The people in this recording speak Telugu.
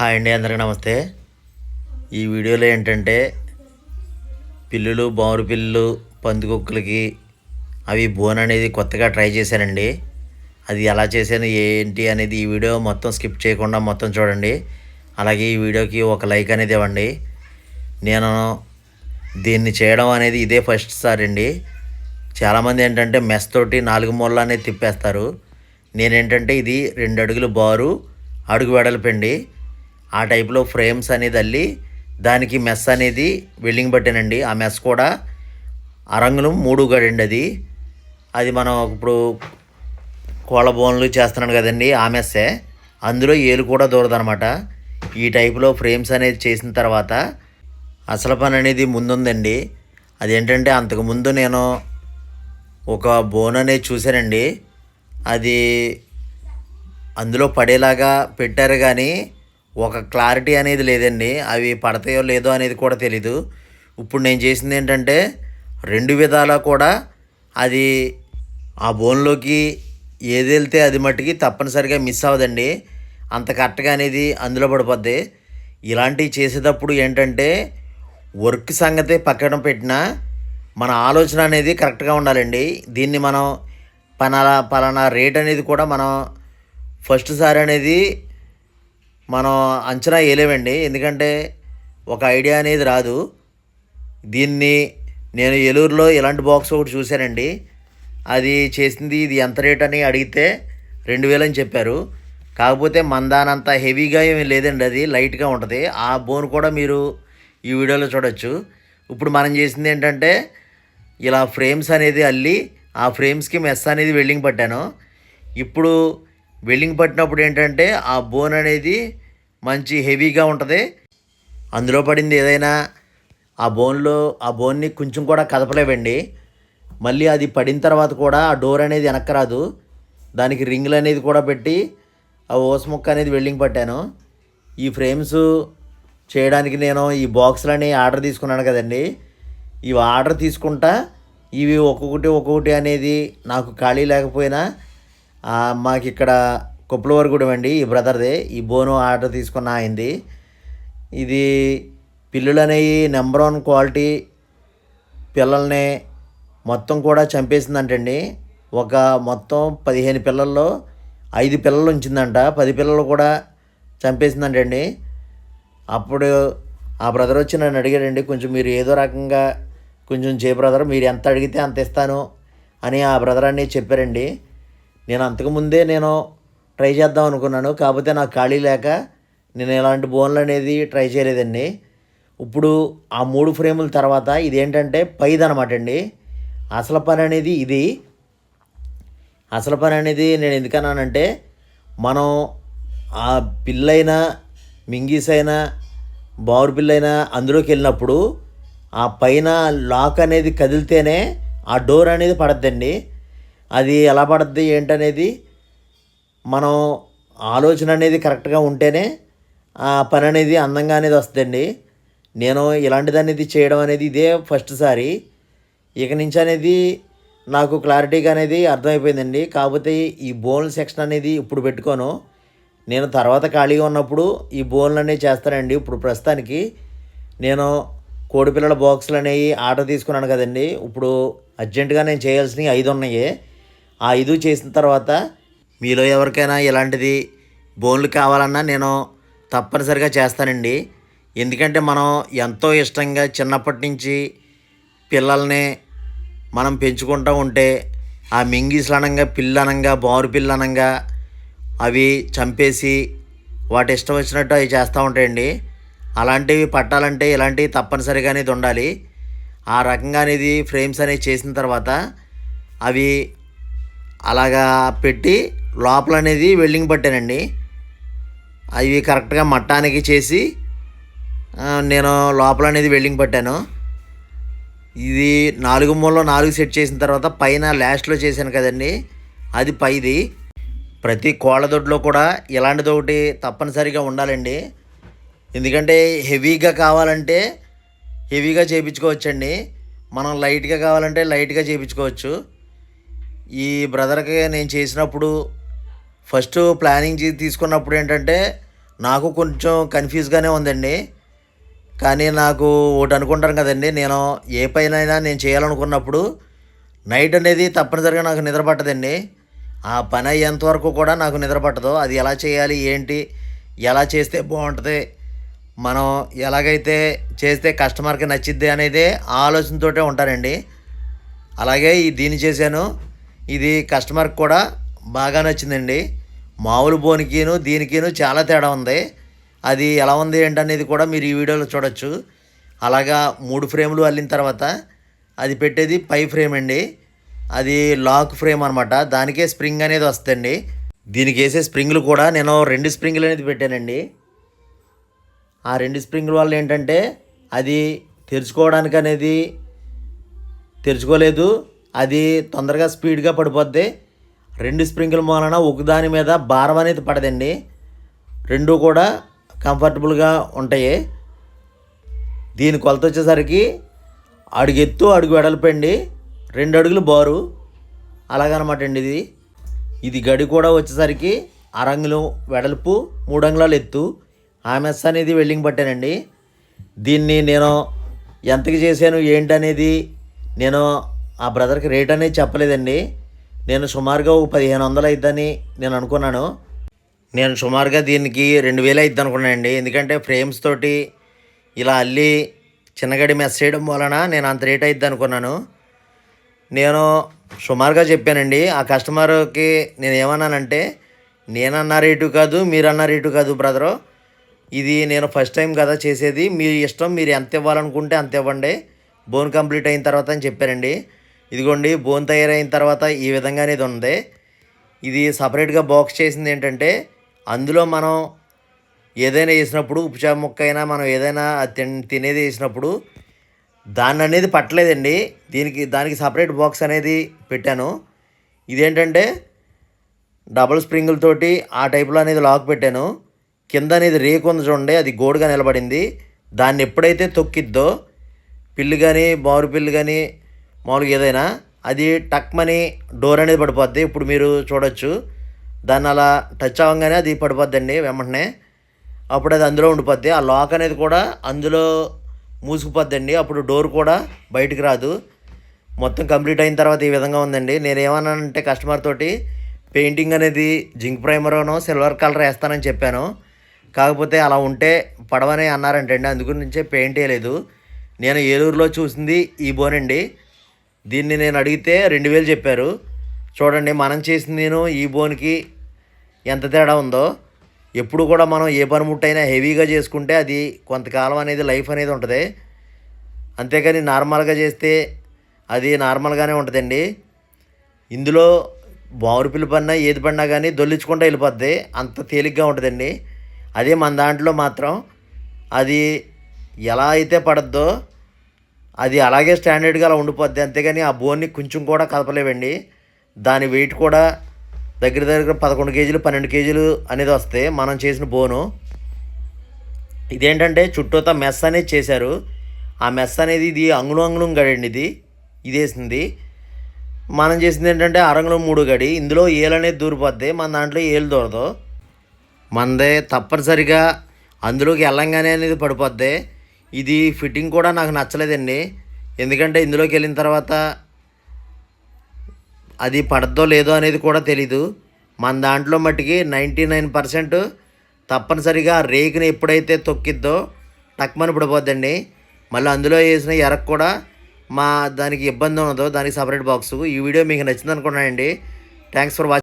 హాయ్ అండి అందరికీ నమస్తే. ఈ వీడియోలో ఏంటంటే పిల్లులు బావురు పిల్లులు పందికొక్కులకి అవి బోన్ అనేది కొత్తగా ట్రై చేశానండి. అది ఎలా చేశాను ఏంటి అనేది ఈ వీడియో మొత్తం స్కిప్ చేయకుండా మొత్తం చూడండి. అలాగే ఈ వీడియోకి ఒక లైక్ అనేది ఇవ్వండి. నేను దీన్ని చేయడం అనేది ఇదే ఫస్ట్ సారి అండి. చాలామంది ఏంటంటే మెస్ తోటి నాలుగు మూలలు అనేది తిప్పేస్తారు. నేనేంటంటే ఇది రెండు అడుగులు బారు అడుగు వెడల్పండి ఆ టైప్లో ఫ్రేమ్స్ అనేది అల్లి దానికి మెస్ అనేది వెల్డింగ్ పట్టానండి ఆ మెస్ కూడా అరంగులు మూడు గడండి అది. అది మనం ఇప్పుడు కోళ్ళ బోన్లు చేస్తున్నాను కదండి ఆ మెస్సే. అందులో ఏలు కూడా దూరదనమాట. ఈ టైపులో ఫ్రేమ్స్ అనేది చేసిన తర్వాత అసలు పని అనేది ముందుందండి. అదేంటంటే అంతకుముందు నేను ఒక బోన్ అనేది చూశానండి. అది అందులో పడేలాగా పెట్టారు కానీ ఒక క్లారిటీ అనేది లేదండి. అవి పడతాయో లేదో అనేది కూడా తెలీదు. ఇప్పుడు నేను చేసింది ఏంటంటే రెండు విధాలా కూడా అది ఆ బోన్లోకి ఏది వెళ్తే అది మట్టుకి తప్పనిసరిగా మిస్ అవ్వదండి. అంత కరెక్ట్గా అనేది అందులో పడిపోద్ది. ఇలాంటివి చేసేటప్పుడు ఏంటంటే వర్క్ సంగతి పక్కన పెట్టినా మన ఆలోచన అనేది కరెక్ట్గా ఉండాలండి. దీన్ని మనం పలానా పలానా రేట్ అనేది కూడా మనం ఫస్ట్ సారి అనేది మనం అంచనా వేయలేమండి. ఎందుకంటే ఒక ఐడియా అనేది రాదు. దీన్ని నేను ఏలూరులో ఇలాంటి బాక్స్ ఒకటి చూశానండి. అది చేసింది ఇది ఎంత రేట్ అని అడిగితే రెండు వేలు అని చెప్పారు. కాకపోతే మందానంత హెవీగా ఏమి లేదండి. అది లైట్గా ఉంటుంది. ఆ బోన్ కూడా మీరు ఈ వీడియోలో చూడొచ్చు. ఇప్పుడు మనం చేసింది ఏంటంటే ఇలా ఫ్రేమ్స్ అనేది అల్లి ఆ ఫ్రేమ్స్కి మెస్ అనేది వెల్డింగ్ పట్టాను. ఇప్పుడు వెల్డింగ్ పట్టినప్పుడు ఏంటంటే ఆ బోన్ అనేది మంచి హెవీగా ఉంటుంది. అందులో పడింది ఏదైనా ఆ బోన్లో ఆ బోన్ని కొంచెం కూడా కదపలేవండి. మళ్ళీ అది పడిన తర్వాత కూడా ఆ డోర్ అనేది వెనక్కి రాదు. దానికి రింగులు అనేది కూడా పెట్టి ఆ ఓస్ ముక్క అనేది వెల్డింగ్ పట్టాను. ఈ ఫ్రేమ్స్ చేయడానికి నేను ఈ బాక్స్లని ఆర్డర్ తీసుకున్నాను కదండి. ఇవి ఆర్డర్ తీసుకుంటా ఇవి ఒక్కొక్కటి ఒక్కొక్కటి అనేది నాకు ఖాళీ లేకపోయినా మాకు ఇక్కడ కొప్పలవరగూడెం అండి ఈ బ్రదర్దే. ఈ బోను ఆర్డర్ తీసుకున్న అయింది ఇది పిల్లులు అనేవి నెంబర్ వన్ క్వాలిటీ పిల్లల్ని మొత్తం కూడా చంపేసిందంటండి. ఒక మొత్తం పదిహేను పిల్లల్లో ఐదు పిల్లలు ఉంచిందంట. పది పిల్లలు కూడా చంపేసిందంటండి. అప్పుడు ఆ బ్రదర్ వచ్చి నన్ను అడిగాడండి కొంచెం మీరు ఏదో రకంగా కొంచెం చే బ్రదర్ మీరు ఎంత అడిగితే అంత ఇస్తాను అని ఆ బ్రదర్ అని చెప్పారండి. నేను అంతకుముందే నేను ట్రై చేద్దాం అనుకున్నాను. కాకపోతే నాకు ఖాళీ లేక నేను ఇలాంటి బోన్లు అనేది ట్రై చేయలేదండి. ఇప్పుడు ఆ మూడు ఫ్రేముల తర్వాత ఇదేంటంటే పైదనమాట అండి. అసలు పని అనేది ఇది. అసలు పని అనేది నేను ఎందుకన్నానంటే మనం ఆ పిల్లైనా మింగీస్ అయినా బావురు పిల్లైనా అందులోకి వెళ్ళినప్పుడు ఆ పైన లాక్ అనేది కదిలితేనే ఆ డోర్ అనేది పడద్దండి. అది ఎలా పడుద్ది ఏంటనేది మనం ఆలోచన అనేది కరెక్ట్గా ఉంటేనే ఆ పని అనేది అందంగా అనేది వస్తుందండి. నేను ఇలాంటిది అనేది చేయడం అనేది ఇదే ఫస్ట్ సారి. ఇక నుంచి అనేది నాకు క్లారిటీగా అనేది అర్థమైపోయిందండి. కాకపోతే ఈ బోన్ సెక్షన్ అనేది ఇప్పుడు పెట్టుకోను. నేను తర్వాత ఖాళీగా ఉన్నప్పుడు ఈ బోన్లు అనేవి చేస్తానండి. ఇప్పుడు ప్రస్తుతానికి నేను కోడిపిల్లల బాక్సులు అనేవి ఆర్డర్ తీసుకున్నాను కదండి. ఇప్పుడు అర్జెంటుగా నేను చేయాల్సినవి ఐదు ఉన్నాయి ఆ ఐదు చేసిన తర్వాత మీలో ఎవరికైనా ఇలాంటిది బోన్లు కావాలన్నా నేను తప్పనిసరిగా చేస్తానండి. ఎందుకంటే మనం ఎంతో ఇష్టంగా చిన్నప్పటి నుంచి పిల్లల్ని మనం పెంచుకుంటూ ఉంటే ఆ మింగీసులు అనంగా పిల్లు అనంగా బారు పిల్లనంగా అవి చంపేసి వాటి ఇష్టం వచ్చినట్టు అవి చేస్తూ ఉంటాయండి. అలాంటివి పట్టాలంటే ఇలాంటివి తప్పనిసరిగా అనేది ఉండాలి. ఆ రకంగా అనేది ఫ్రేమ్స్ అనేవి చేసిన తర్వాత అవి అలాగా పెట్టి లోపల అనేది వెల్డింగ్ పట్టానండి. అవి కరెక్ట్గా మట్టానికి చేసి నేను లోపల అనేది వెల్డింగ్ పట్టాను. ఇది నాలుగు మూలలో నాలుగు సెట్ చేసిన తర్వాత పైన లాస్ట్లో చేశాను కదండి. అది పైది. ప్రతి కోళ్ళదొడ్లో కూడా ఇలాంటిది ఒకటి తప్పనిసరిగా ఉండాలండి. ఎందుకంటే హెవీగా కావాలంటే హెవీగా చేయించుకోవచ్చండి మనం లైట్గా కావాలంటే లైట్గా చేయించుకోవచ్చు ఈ బ్రదర్కి నేను చేసినప్పుడు ఫస్ట్ ప్లానింగ్ తీసుకున్నప్పుడు ఏంటంటే నాకు కొంచెం కన్ఫ్యూజ్గానే ఉందండి. కానీ నాకు ఒకటి అనుకుంటాను కదండి నేను ఏ పైనైనా నేను చేయాలనుకున్నప్పుడు నైట్ అనేది తప్పనిసరిగా నాకు నిద్ర పట్టదండి. ఆ పని అయ్యేంత వరకు కూడా నాకు నిద్ర పట్టదు. అది ఎలా చేయాలి ఏంటి ఎలా చేస్తే బాగుంటుంది మనం ఎలాగైతే చేస్తే కస్టమర్కి నచ్చిద్ది అనేది ఆలోచనతోటే ఉంటారండి. అలాగే ఈ దీన్ని చేశాను. ఇది కస్టమర్కి కూడా బాగా నచ్చిందండి. మామూలు బోనికిను దీనికిను చాలా తేడా ఉంది. అది ఎలా ఉంది ఏంటనేది కూడా మీరు ఈ వీడియోలో చూడొచ్చు. అలాగా మూడు ఫ్రేములు అల్లిన తర్వాత అది పెట్టేది పై ఫ్రేమ్ అండి. అది లాక్ ఫ్రేమ్ అనమాట దానికే స్ప్రింగ్ అనేది వస్తుందండి. దీనికి వేసే స్ప్రింగ్లు కూడా నేను రెండు స్ప్రింగ్లు అనేది పెట్టానండి. ఆ రెండు స్ప్రింగ్ల వల్ల ఏంటంటే అది తెరుచుకోవడానికి అనేది తెరుచుకోలేదు. అది తొందరగా స్పీడ్గా పడిపోద్ది. రెండు స్ప్రింకిల్ మూలన ఒకదాని మీద భారం అనేది పడదండి. రెండు కూడా కంఫర్టబుల్గా ఉంటాయి. దీని కొలత వచ్చేసరికి అడుగు ఎత్తు అడుగు వెడల్పండి రెండు అడుగులు బారు. అలాగనమాట అండి ఇది. ఇది గడి కూడా వచ్చేసరికి అరంగులు వెడల్పు మూడు అంగుళాలు ఎత్తు. ఆమెస్ అనేది వెల్డింగ్ పట్టానండి. దీన్ని నేను ఎంతకి చేశాను ఏంటనేది నేను ఆ బ్రదర్కి రేట్ అనేది చెప్పలేదండి. నేను సుమారుగా ఒక పదిహేను వందలు అయిద్దని నేను అనుకున్నాను. నేను సుమారుగా దీనికి రెండు వేలు అయిద్ది అనుకున్నానండి ఎందుకంటే ఫ్రేమ్స్ తోటి ఇలా అల్లి చిన్నగడి మెస్ చేయడం వలన నేను అంత రేట్ అయిద్ది అనుకున్నాను. నేను సుమారుగా చెప్పానండి ఆ కస్టమర్కి నేను ఏమన్నానంటే నేనన్న రేటు కాదు మీరన్న రేటు కాదు బ్రదరు. ఇది నేను ఫస్ట్ టైం కదా చేసేది. మీ ఇష్టం మీరు ఎంత ఇవ్వాలనుకుంటే అంత ఇవ్వండి. బోన్ కంప్లీట్ అయిన తర్వాత అని చెప్పారండి. ఇదిగోండి బోన్ తయారైన తర్వాత ఈ విధంగా అనేది ఉంది. ఇది సపరేట్గా బాక్స్ చేసింది ఏంటంటే అందులో మనం ఏదైనా వేసినప్పుడు ఉప్పుచా ముక్క అయినా మనం ఏదైనా తినేది వేసినప్పుడు దాన్ని అనేది పట్టలేదండి. దీనికి దానికి సపరేట్ బాక్స్ అనేది పెట్టాను. ఇదేంటంటే డబుల్ స్ప్రింగులతోటి ఆ టైప్లో అనేది లాక్ పెట్టాను. కింద అనేది రేకు ఉంది చూడండి అది గోడుగా నిలబడింది. దాన్ని ఎప్పుడైతే తొక్కిద్దో పిల్లి కానీ బారు పిల్లి కానీ మామూలుగా ఏదైనా అది టక్మని డోర్ అనేది పడిపోద్ది. ఇప్పుడు మీరు చూడొచ్చు దాన్ని అలా టచ్ అవ్వగానే అది పడిపోద్దండి వెంటనే అప్పుడు అది అందులో ఉండిపోద్ది. ఆ లాక్ అనేది కూడా అందులో మూసుకుపోద్దండి. అప్పుడు డోర్ కూడా బయటికి రాదు. మొత్తం కంప్లీట్ అయిన తర్వాత ఈ విధంగా ఉందండి. నేను ఏమన్నానంటే కస్టమర్ తోటి పెయింటింగ్ అనేది జింక్ ప్రైమర్ను సిల్వర్ కలర్ వేస్తానని చెప్పాను. కాకపోతే అలా ఉంటే పడవని అన్నారంటండి. అందుగురించే పెయింట్ వేయలేదు నేను ఏలూరులో చూసింది ఈ బోనండి. దీన్ని నేను అడిగితే రెండు వేలు చెప్పారు. చూడండి మనం చేసిన నేను ఈ బోన్కి ఎంత తేడా ఉందో. ఎప్పుడు కూడా మనం ఏ పనిముట్టైనా హెవీగా చేసుకుంటే అది కొంతకాలం అనేది లైఫ్ అనేది ఉంటుంది. అంతేకాని నార్మల్గా చేస్తే అది నార్మల్గానే ఉంటుందండి. ఇందులో బావురు పిల్లి పడినా ఏది పడినా కానీ దొల్లించుకుంటూ వెళ్ళిపోద్ది. అంత తేలిగ్గా ఉంటుందండి. అదే మన దాంట్లో మాత్రం అది ఎలా అయితే పడద్దో అది అలాగే స్టాండర్డ్గా అలా ఉండిపోద్ది. అంతేగాని ఆ బోన్ని కొంచెం కూడా కదపలేవండి. దాని వెయిట్ కూడా దగ్గర దగ్గర పదకొండు కేజీలు పన్నెండు కేజీలు అనేది వస్తాయి మనం చేసిన బోను. ఇదేంటంటే చుట్టూతా మెస్ అనేది చేశారు. ఆ మెస్ అనేది ఇది అంగుళం అంగుళం గడండి ఇది. ఇదేసింది. మనం చేసింది ఏంటంటే అరంగుళం మూడు గడి. ఇందులో ఏలు అనేది దూరిపోద్ది. మన దాంట్లో ఏలు దూరదు. మనదే తప్పనిసరిగా అందులోకి వెళ్ళంగానే అనేది పడిపోద్ది. ఇది ఫిట్టింగ్ కూడా నాకు నచ్చలేదండి. ఎందుకంటే ఇందులోకి వెళ్ళిన తర్వాత అది పడద్దో లేదో అనేది కూడా తెలీదు. మన దాంట్లో మట్టుకి నైంటీ నైన్ పర్సెంట్ తప్పనిసరిగా రేకుని ఎప్పుడైతే తొక్కిద్దో టక్మని పడిపోద్దండి. మళ్ళీ అందులో వేసిన ఎరకు కూడా మా దానికి ఇబ్బంది ఉన్నదో దానికి సపరేట్ బాక్స్. ఈ వీడియో మీకు నచ్చింది అనుకున్నానండి థ్యాంక్స్ ఫర్ వాచింగ్